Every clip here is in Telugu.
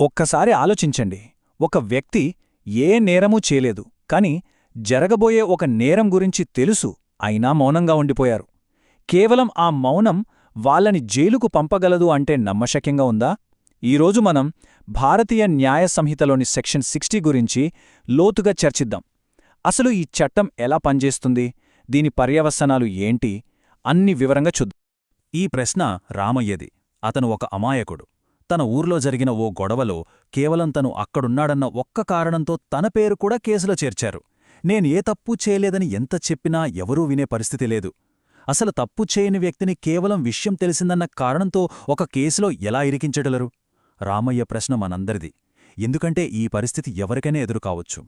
ఒక్కసారి ఆలోచించండి. ఒక వ్యక్తి ఏ నేరమూ చేయలేదు. కాని జరగబోయే ఒక నేరం గురించి తెలుసు. అయినా మౌనంగా ఉండిపోయారు. కేవలం ఆ మౌనం వాళ్ళని జైలుకు పంపగలదు అంటే నమ్మశక్యంగా ఉందా? ఈరోజు మనం భారతీయ న్యాయ సంహితలోని సెక్షన్ సిక్స్టీ గురించి లోతుగా చర్చిద్దాం. అసలు ఈ చట్టం ఎలా పనిచేస్తుంది? దీని పర్యవసనాలు ఏంటి? అన్ని వివరంగా చూద్దాం. ఈ ప్రశ్న రామయ్యది. అతను ఒక అమాయకుడు. తన ఊర్లో జరిగిన ఓ గొడవలో కేవలం తను అక్కడున్నాడన్న ఒక్క కారణంతో తన పేరు కూడా కేసులో చేర్చారు. నేను ఏ తప్పు చేయలేదని ఎంత చెప్పినా ఎవరూ వినే పరిస్థితి లేదు. అసలు తప్పు చేయని వ్యక్తిని కేవలం విషయం తెలిసిందన్న కారణంతో ఒక కేసులో ఎలా ఇరికించడలరు రామయ్య ప్రశ్న మనందరిది. ఎందుకంటే ఈ పరిస్థితి ఎవరికైనా ఎదురుకావచ్చు.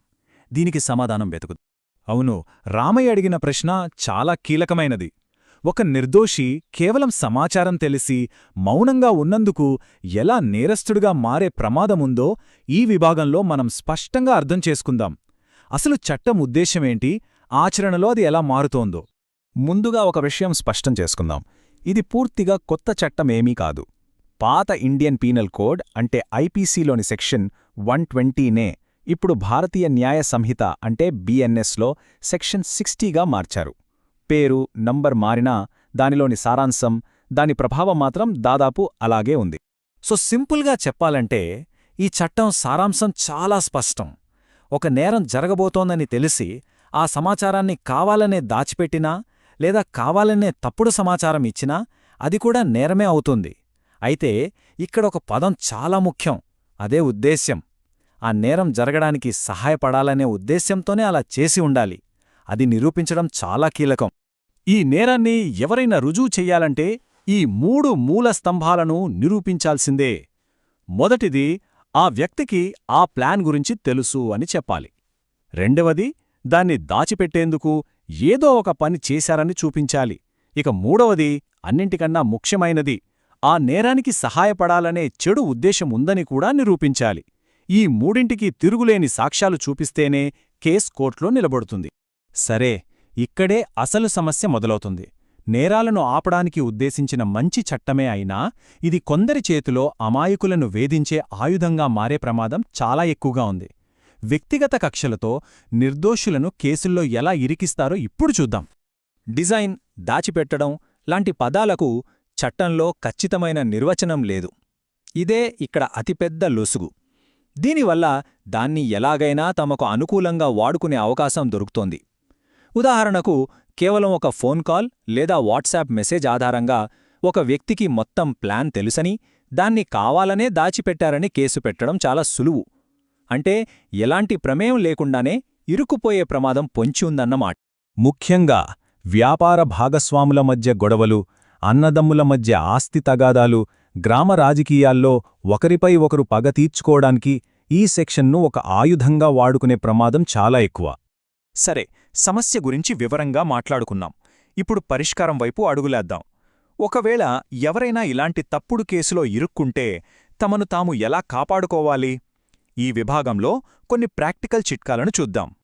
దీనికి సమాధానం వెతుకు అవును రామయ్య అడిగిన ప్రశ్న చాలా కీలకమైనది. ఒక నిర్దోషి కేవలం సమాచారం తెలిసి మౌనంగా ఉన్నందుకు ఎలా నేరస్తుడిగా మారే ప్రమాదముందో ఈ విభాగంలో మనం స్పష్టంగా అర్థం చేసుకుందాం. అసలు చట్టం ఉద్దేశమేంటి ఆచరణలో అది ఎలా మారుతోందో. ముందుగా ఒక విషయం స్పష్టం చేసుకుందాం. ఇది పూర్తిగా కొత్త చట్టమేమీ కాదు. పాత ఇండియన్ పీనల్ కోడ్ అంటే ఐపీసీలోని సెక్షన్ వన్ ట్వంటీనే ఇప్పుడు భారతీయ న్యాయ సంహిత అంటే బిఎన్ఎస్లో సెక్షన్ సిక్స్టీగా మార్చారు. పేరు నంబర్ మారినా దానిలోని సారాంశం దాని ప్రభావం మాత్రం దాదాపు అలాగే ఉంది. సో సింపుల్గా చెప్పాలంటే ఈ చట్టం సారాంశం చాలా స్పష్టం. ఒక నేరం జరగబోతోందని తెలిసి ఆ సమాచారాన్ని కావాలనే దాచిపెట్టినా లేదా కావాలనే తప్పుడు సమాచారం ఇచ్చినా అది కూడా నేరమే అవుతుంది. అయితే ఇక్కడ ఒక పదం చాలా ముఖ్యం అదే ఉద్దేశ్యం. ఆ నేరం జరగడానికి సహాయపడాలనే ఉద్దేశ్యంతోనే అలా చేసి ఉండాలి. అది నిరూపించడం చాలా కీలకం. ఈ నేరాన్ని ఎవరైనా రుజువు చెయ్యాలంటే ఈ మూడు మూల స్తంభాలను నిరూపించాల్సిందే. మొదటిది ఆ వ్యక్తికి ఆ ప్లాన్ గురించి తెలుసు అని చెప్పాలి. రెండవది దాన్ని దాచిపెట్టేందుకు ఏదో ఒక పని చేశారని చూపించాలి. ఇక మూడవది అన్నింటికన్నా ముఖ్యమైనది ఆ నేరానికి సహాయపడాలనే చెడు ఉద్దేశం ఉందని కూడా నిరూపించాలి. ఈ మూడింటికి తిరుగులేని సాక్ష్యాలు చూపిస్తేనే కేస్ కోర్టులో నిలబడుతుంది. సరే ఇక్కడే అసలు సమస్య మొదలవుతుంది. నేరాలను ఆపడానికి ఉద్దేశించిన మంచి చట్టమే అయినా ఇది కొందరి చేతిలో అమాయకులను వేధించే ఆయుధంగా మారే ప్రమాదం చాలా ఎక్కువగా ఉంది. వ్యక్తిగత కక్షలతో నిర్దోషులను కేసుల్లో ఎలా ఇరికిస్తారో ఇప్పుడు చూద్దాం. డిజైన్ దాచిపెట్టడం లాంటి పదాలకు చట్టంలో ఖచ్చితమైన నిర్వచనం లేదు. ఇదే ఇక్కడ అతిపెద్ద లొసుగు. దీనివల్ల దాన్ని ఎలాగైనా తమకు అనుకూలంగా వాడుకునే అవకాశం దొరుకుతోంది. ఉదాహరణకు కేవలం ఒక ఫోన్ కాల్ లేదా వాట్సాప్ మెసేజ్ ఆధారంగా ఒక వ్యక్తికి మొత్తం ప్లాన్ తెలుసని దాన్ని కావాలనే దాచిపెట్టారని కేసు పెట్టడం చాలా సులువు. అంటే ఎలాంటి ప్రమేయం లేకుండానే ఇరుక్కుపోయే ప్రమాదం పొంచి ఉందన్నమాట ముఖ్యంగా వ్యాపార భాగస్వాముల మధ్య గొడవలు అన్నదమ్ముల మధ్య ఆస్తి తగాదాలు గ్రామ రాజకీయాల్లో ఒకరిపై ఒకరు పగ తీర్చుకోవడానికి ఈ సెక్షన్ను ఒక ఆయుధంగా వాడుకునే ప్రమాదం చాలా ఎక్కువ. సరే సమస్య గురించి వివరంగా మాట్లాడుకున్నాం. ఇప్పుడు పరిష్కారం వైపు అడుగులేద్దాం. ఒకవేళ ఎవరైనా ఇలాంటి తప్పుడు కేసులో ఇరుక్కుంటే తమను తాము ఎలా కాపాడుకోవాలి? ఈ విభాగంలో కొన్ని ప్రాక్టికల్ చిట్కాలను చూద్దాం.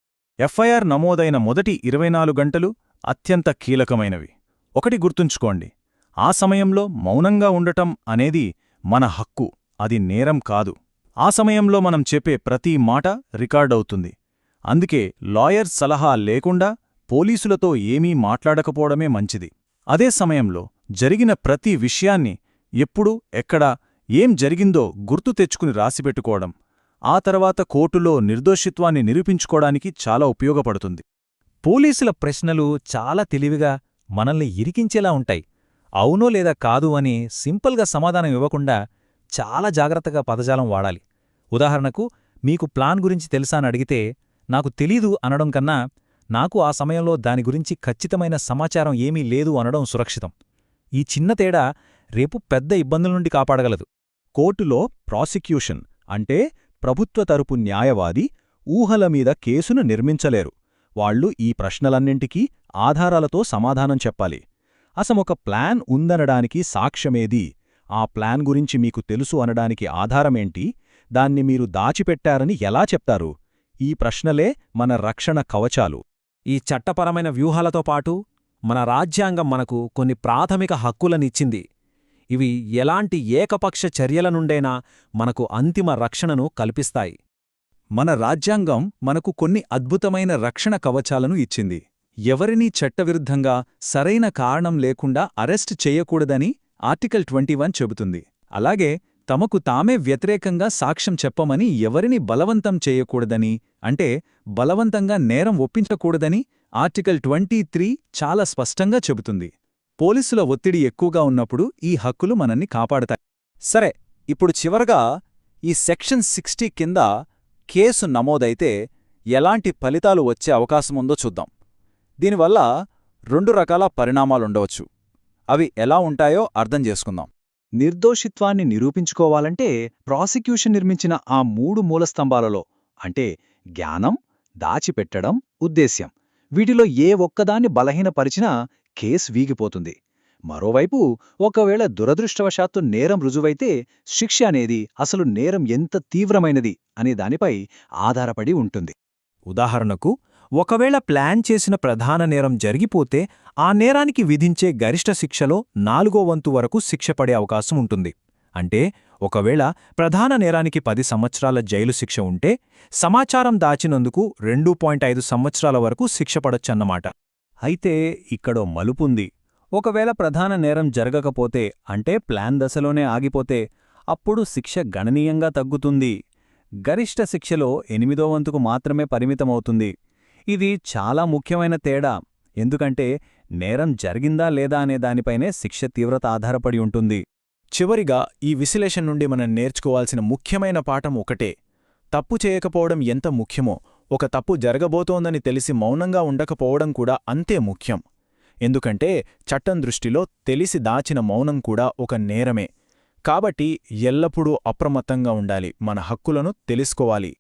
ఎఫ్ఐఆర్ నమోదైన మొదటి ఇరవై గంటలు అత్యంత కీలకమైనవి. ఒకటి గుర్తుంచుకోండి. ఆ సమయంలో మౌనంగా ఉండటం అనేది మన హక్కు అది నేరం కాదు. ఆ సమయంలో మనం చెప్పే ప్రతి మాట రికార్డవుతుంది. అందుకే లాయర్ సలహా లేకుండా పోలీసులతో ఏమీ మాట్లాడకపోవడమే మంచిది. అదే సమయంలో జరిగిన ప్రతి విషయాన్ని ఎప్పుడు ఎక్కడ ఏం జరిగిందో గుర్తు తెచ్చుకుని రాసిపెట్టుకోవడం ఆ తర్వాత కోర్టులో నిర్దోషిత్వాన్ని నిరూపించుకోవడానికి చాలా ఉపయోగపడుతుంది. పోలీసుల ప్రశ్నలు చాలా తెలివిగా మనల్ని ఇరికించేలా ఉంటాయి. అవునో లేదా కాదు అని సింపుల్గా సమాధానం ఇవ్వకుండా చాలా జాగ్రత్తగా పదజాలం వాడాలి. ఉదాహరణకు మీకు ప్లాన్ గురించి తెలుసా అని అడిగితే నాకు తెలీదు అనడం కన్నా నాకు ఆ సమయంలో దాని గురించి ఖచ్చితమైన సమాచారం ఏమీ లేదు అనడం సురక్షితం. ఈ చిన్న తేడా రేపు పెద్ద ఇబ్బందుల నుండి కాపాడగలదు. కోర్టులో ప్రాసిక్యూషన్ అంటే ప్రభుత్వ తరపు న్యాయవాది ఊహల మీద కేసును నిర్మించలేరు. వాళ్ళు ఈ ప్రశ్నలన్నింటికీ ఆధారాలతో సమాధానం చెప్పాలి. అసమొక ప్లాన్ ఉందనడానికి సాక్ష్యమేది? ఆ ప్లాన్ గురించి మీకు తెలుసు అనడానికి ఆధారమేంటి? దాన్ని మీరు దాచిపెట్టారని ఎలా చెప్తారు? ఈ ప్రశ్నలే మన రక్షణ కవచాలు. ఈ చట్టపరమైన వ్యూహాలతో పాటు మన రాజ్యాంగం మనకు కొన్ని ప్రాథమిక హక్కులనిచ్చింది. ఇవి ఎలాంటి ఏకపక్ష చర్యల నుండైనా మనకు అంతిమ రక్షణను కల్పిస్తాయి. మన రాజ్యాంగం మనకు కొన్ని అద్భుతమైన రక్షణ కవచాలను ఇచ్చింది. ఎవరినీ చట్టవిరుద్ధంగా సరైన కారణం లేకుండా అరెస్ట్ చేయకూడదని ఆర్టికల్ ట్వంటీ చెబుతుంది. అలాగే తమకు తామే వ్యతిరేకంగా సాక్ష్యం చెప్పమని ఎవరిని బలవంతం చేయకూడదని అంటే బలవంతంగా నేరం ఒప్పించకూడదని ఆర్టికల్ ట్వంటీ చాలా స్పష్టంగా చెబుతుంది. పోలీసుల ఒత్తిడి ఎక్కువగా ఉన్నప్పుడు ఈ హక్కులు మనల్ని కాపాడతాయి. సరే ఇప్పుడు చివరగా ఈ సెక్షన్ సిక్స్టీ కింద కేసు నమోదైతే ఎలాంటి ఫలితాలు వచ్చే అవకాశముందో చూద్దాం. దీనివల్ల రెండు రకాల పరిణామాలుండవచ్చు అవి ఎలా ఉంటాయో అర్థం చేసుకుందాం. నిర్దోషిత్వాన్ని నిరూపించుకోవాలంటే ప్రాసిక్యూషన్ నిర్మించిన ఆ మూడు మూలస్తంభాలలో అంటే జ్ఞానం దాచిపెట్టడం ఉద్దేశ్యం. వీటిలో ఏ ఒక్కదాన్ని బలహీనపరిచినా కేసు వీగిపోతుంది. మరోవైపు ఒకవేళ దురదృష్టవశాత్తు నేరం రుజువైతే శిక్ష అనేది అసలు నేరం ఎంత తీవ్రమైనది అనే దానిపై ఆధారపడి ఉంటుంది. ఉదాహరణకు ఒకవేళ ప్లాన్ చేసిన ప్రధాన నేరం జరిగిపోతే ఆ నేరానికి విధించే గరిష్ట శిక్షలో నాలుగో వంతు వరకు శిక్ష పడే అవకాశం ఉంటుంది. అంటే ఒకవేళ ప్రధాన నేరానికి పది సంవత్సరాల జైలు శిక్ష ఉంటే సమాచారం దాచినందుకు రెండు పాయింట్ ఐదు సంవత్సరాల వరకు శిక్ష పడొచ్చన్నమాట. అయితే ఇక్కడో మలుపుంది. ఒకవేళ ప్రధాన నేరం జరగకపోతే అంటే ప్లాన్ దశలోనే ఆగిపోతే అప్పుడు శిక్ష గణనీయంగా తగ్గుతుంది. గరిష్ట శిక్షలో ఎనిమిదో వంతుకు మాత్రమే పరిమితమవుతుంది. ఇది చాలా ముఖ్యమైన తేడా. ఎందుకంటే నేరం జరిగిందా లేదా అనే దానిపైనే శిక్ష తీవ్రత ఆధారపడి ఉంటుంది. చివరిగా ఈ విశ్లేషణ నుండి మనం నేర్చుకోవాల్సిన ముఖ్యమైన పాఠం ఒకటే. తప్పు చేయకపోవడం ఎంత ముఖ్యమో ఒక తప్పు జరగబోతోందని తెలిసి మౌనంగా ఉండకపోవడం కూడా అంతే ముఖ్యం. ఎందుకంటే చట్టం దృష్టిలో తెలిసి దాచిన మౌనం కూడా ఒక నేరమే. కాబట్టి ఎల్లప్పుడూ అప్రమత్తంగా ఉండాలి మన హక్కులను తెలుసుకోవాలి.